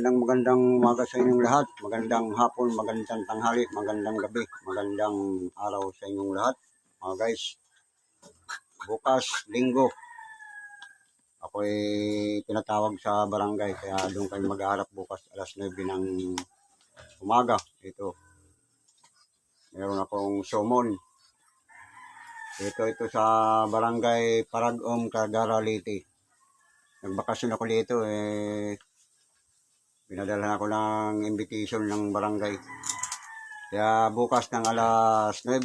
magandang magandang umaga sa inyong lahat. Magandang hapon, magandang tanghali, magandang gabi, magandang araw sa inyong lahat. Mga guys, bukas, linggo, ako'y pinatawag sa barangay kaya doon kayo mag-aarap bukas alas 9 ng umaga. Ito, meron akong sumon. Ito, ito sa barangay Paragom, Cagara, Liti. Nagbakasyon ako dito eh Pinadala ako ng invitation ng barangay. Kaya bukas ng alas 9,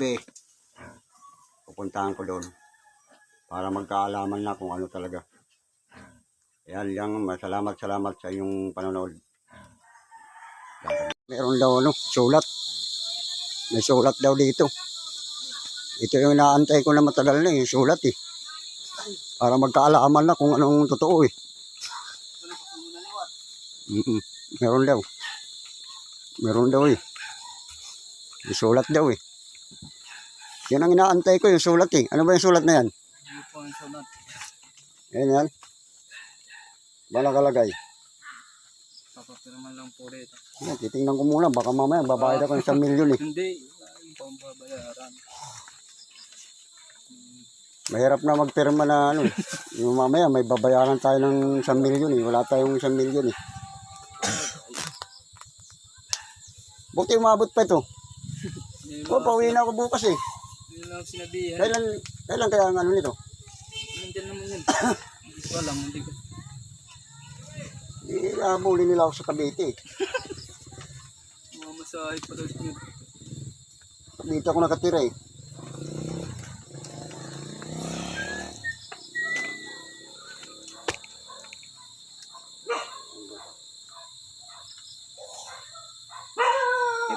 pupuntahan ko doon para magkaalaman na kung ano talaga. Yan lang, masalamat salamat sa iyong panonood. Meron daw ano, sulat. May sulat daw dito. Ito yung inaantay ko na matagal na yung sulat eh. Para magkaalaman na kung anong totoo eh. Mm Meron daw. Meron daw eh. May sulat daw eh. Yan ang inaantay ko, yung sulat eh. Ano ba yung sulat na yan? Hindi po ang sunod. Yan yan. Bala kalagay. Papapirman lang po rito. Yan, titingnan ko muna. Baka mamaya babayad ako ng isang milyon eh. Hindi. Yung pambabayaran. Mahirap na magpirma na ano. eh. Yung mamaya may babayaran tayo ng isang milyon eh. Wala tayong isang milyon eh. Buti umabot pa ito. Hindi Oh, pauwi na ako bukas eh. Hindi lang sinabihan. Kailan, kailan kaya ang ano nito? Nandiyan naman yun. Hindi ko alam. Hindi ko. Iabuli nila ako sa Cavite eh. Mamasahe pa daw yun. Dito ako nakatira eh.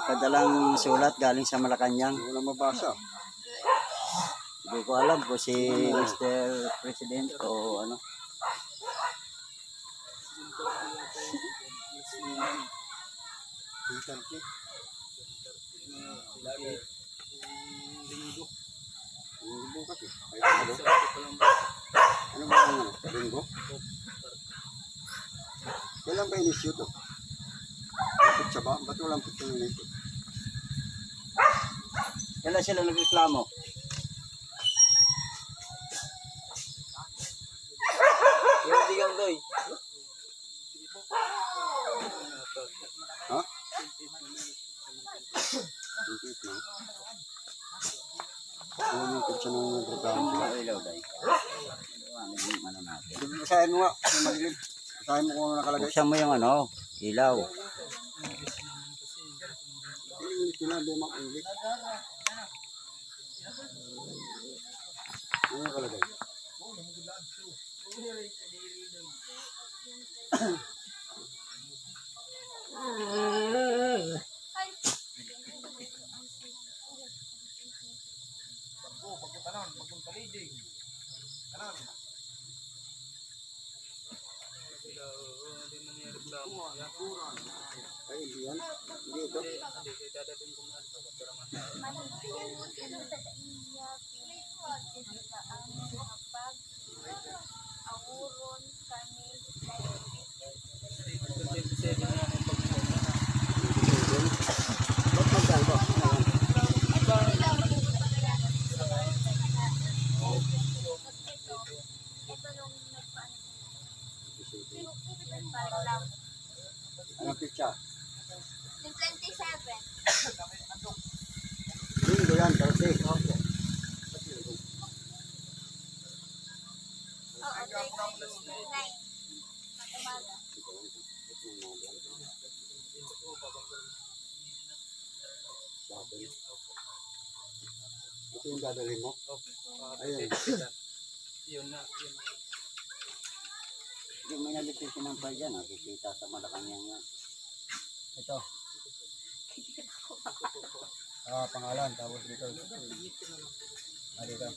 Padalang sulat galing sa Malacanang. Na mabasa. Hindi ko alam kung si Mr. President o ano. Ano? Ba ang? Linggo? Kailan ba inisyo to? Putsa ba? Ba't walang ng inisyo? Kailan sila nagreklamo? Yung digang doy. Ha? Ano yung putsa ng reklamo sila? Ang ilaw dahil. Ano yung ano natin? Mo nga. Mo kung ano nakalagay. Mo yung ano, ilaw. Di makulit. Ano nakalagay? Ay, hindi yan. Hindi ito. Ba't magkaiba? Ano pizza? Yung 27. Linggo yan, Thursday. 29. Umaga. Ito yung dadalhin mo? Okay. Ayun. Yun na. Yun na. Yung may nalipis ng pa dyan, nakikita sa Malacanang yan. Ito. Ah, pangalan, tapos dito. Ah, dito.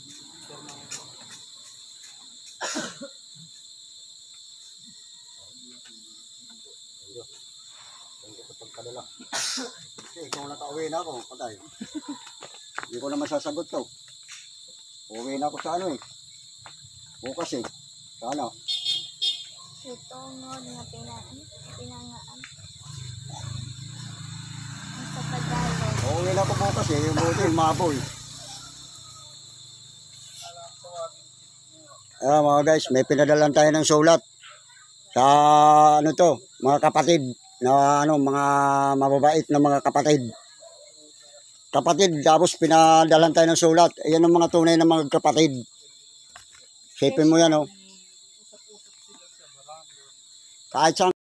Pagpadala. Kasi ikaw nakauwi na ako, patay. Hindi ko na masasagot to. Uwi na ako sa ano eh. Bukas eh. Sana. Sutungod nga pinaan. Pinangaan. Ang Sa Tagalog. Oo, na po bukas eh. Yung buti, mabol. Ah, mga guys, may pinadalan tayo ng sulat sa ano to, mga kapatid na ano, mga mababait na mga kapatid. Kapatid, tapos pinadalan tayo ng sulat. Ayan ang mga tunay na mga kapatid. Sipin mo yan, oh. Kahit saan